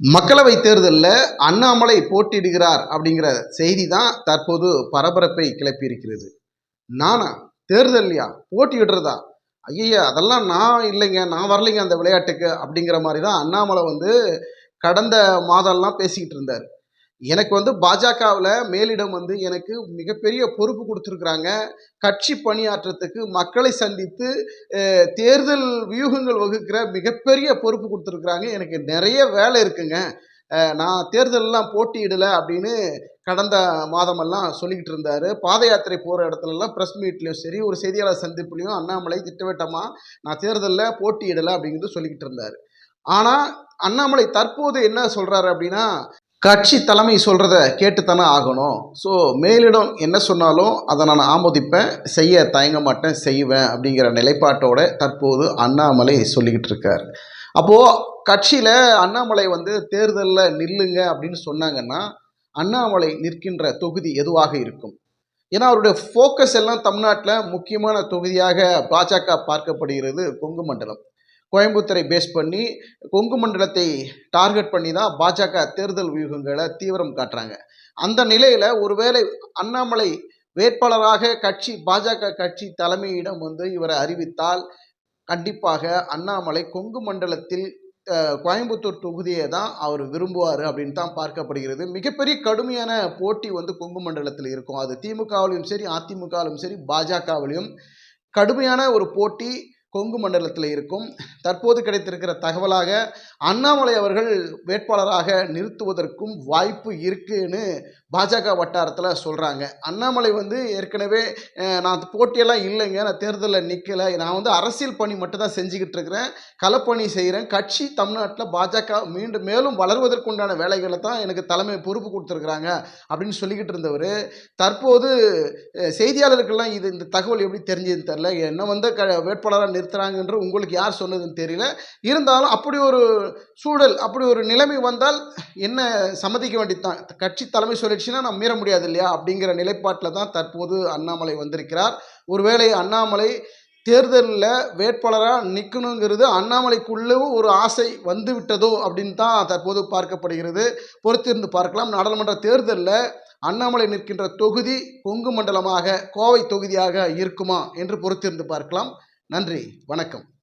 மக்களவை தேர்தலில் அண்ணாமலை போட்டியிடுகிறார் அப்படிங்கிற செய்தி தான் தற்போது பரபரப்பை கிளப்பியிருக்கிறது. நானா? தேர்தல்லையா? போட்டியிடுறதா? ஐயா அதெல்லாம் நான் இல்லைங்க. நான் வரலைங்க அந்த விளையாட்டுக்கு அப்படிங்கிற மாதிரி தான் அண்ணாமலை வந்து கடந்த மாதம்லாம் பேசிக்கிட்டு இருந்தார். எனக்கு வந்து பாஜகவில் மேலிடம் வந்து எனக்கு மிகப்பெரிய பொறுப்பு கொடுத்துருக்குறாங்க. கட்சி பணியாற்றத்துக்கு மக்களை சந்தித்து தேர்தல் வியூகங்கள் வகுக்கிற மிகப்பெரிய பொறுப்பு கொடுத்துருக்குறாங்க. எனக்கு நிறைய வேலை இருக்குங்க. நான் தேர்தலெல்லாம் போட்டியிடலை அப்படின்னு கடந்த மாதமெல்லாம் சொல்லிக்கிட்டு இருந்தார். பாத யாத்திரை போகிற இடத்துலலாம் ப்ரெஸ் மீட்லேயும் சரி ஒரு செய்தியாளர் சந்திப்புலையும் அண்ணாமலை திட்டவட்டமாக நான் தேர்தலில் போட்டியிடலை அப்படிங்கிறது சொல்லிக்கிட்டு இருந்தார். ஆனால் அண்ணாமலை தற்போது என்ன சொல்கிறாரு அப்படின்னா கட்சி தலைமை சொல்கிறத கேட்டுத்தானே ஆகணும். ஸோ மேலிடம் என்ன சொன்னாலும் அதை நான் ஆமோதிப்பேன். செய்ய தயங்க மாட்டேன் செய்வேன் அப்படிங்கிற நிலைப்பாட்டோட தற்போது அண்ணாமலை சொல்லிக்கிட்டு இருக்கார். அப்போது கட்சியில் அண்ணாமலை வந்து தேர்தலில் நில்லுங்க அப்படின்னு சொன்னாங்கன்னா அண்ணாமலை நிற்கின்ற தொகுதி எதுவாக இருக்கும்? ஏன்னா அவருடைய ஃபோக்கஸ் எல்லாம் தமிழ்நாட்டில் முக்கியமான தொகுதியாக பாஜக பார்க்கப்படுகிறது கொங்கு மண்டலம். கோயம்புத்தூரை பேஸ் பண்ணி கொங்கு மண்டலத்தை டார்கெட் பண்ணி தான் பாஜக தேர்தல் வியூகங்களை தீவிரம் காட்டுறாங்க. அந்த நிலையில் ஒருவேளை அண்ணாமலை வேட்பாளராக கட்சி பாஜக கட்சி தலைமையிடம் வந்து இவரை அறிவித்தால் கண்டிப்பாக அண்ணாமலை கொங்கு மண்டலத்தில் கோயம்புத்தூர் தொகுதியை தான் அவர் விரும்புவார் அப்படின்னு தான் பார்க்கப்படுகிறது. மிகப்பெரிய கடுமையான போட்டி வந்து கொங்கு மண்டலத்தில் இருக்கும். அது திமுகவிலும் சரி அதிமுகவிலும் சரி பாஜகவிலையும் கடுமையான ஒரு போட்டி. கொங்கு மண்டலத்தில் இருக்கும். தற்போது கிடைத்திருக்கிற தகவலாக அண்ணாமலை அவர்கள் வேட்பாளராக நிறுத்துவதற்கும் வாய்ப்பு இருக்குன்னு பாஜக வட்டாரத்தில் சொல்கிறாங்க அண்ணாமலை வந்து ஏற்கனவே நான் போட்டியெல்லாம் இல்லைங்க. நான் தேர்தலில் நிற்கலை நான் வந்து அரசியல் பணி மட்டும் தான் செஞ்சுக்கிட்டு இருக்கிறேன். களப்பணி செய்கிறேன் கட்சி தமிழ்நாட்டில் பாஜக மீண்டும் மேலும் வளர்வதற்குண்டான வேலைகளை தான் எனக்கு தலைமை பொறுப்பு கொடுத்துருக்குறாங்க அப்படின்னு சொல்லிக்கிட்டு இருந்தவர். தற்போது செய்தியாளர்கள்லாம் செய்தியாளருக்கெல்லாம் இது இந்த தகவல் எப்படி தெரிஞ்சதுன்னு தெரில என்ன வந்து க வேட்பாளராக நிறுத்துறாங்கன்ற உங்களுக்கு யார் சொன்னதுன்னு தெரியல. இருந்தாலும் அப்படி ஒரு சூழல் அப்படி ஒரு நிலைமை வந்தால் என்ன சம்மதிக்க வேண்டியதுதான் கட்சி தலைமை சொல்லிடுச்சுன்னா நம்ம மீற முடியாது இல்லையா? அப்படிங்கிற நிலைப்பாட்டில் தான் தற்போது அண்ணாமலை வந்திருக்கிறார். ஒருவேளை அண்ணாமலை தேர்தலில் வேட்பாளராக நிற்கணுங்கிறது அண்ணாமலைக்குள்ளவும் ஒரு ஆசை வந்து விட்டதோ அப்படின்னு தான் தற்போது பார்க்கப்படுகிறது. பொறுத்திருந்து பார்க்கலாம். நாடாளுமன்ற தேர்தலில் அண்ணாமலை நிற்கின்ற தொகுதி கொங்கு மண்டலமாக கோவை தொகுதியாக இருக்குமா என்று பொறுத்திருந்து பார்க்கலாம். நன்றி. வணக்கம்.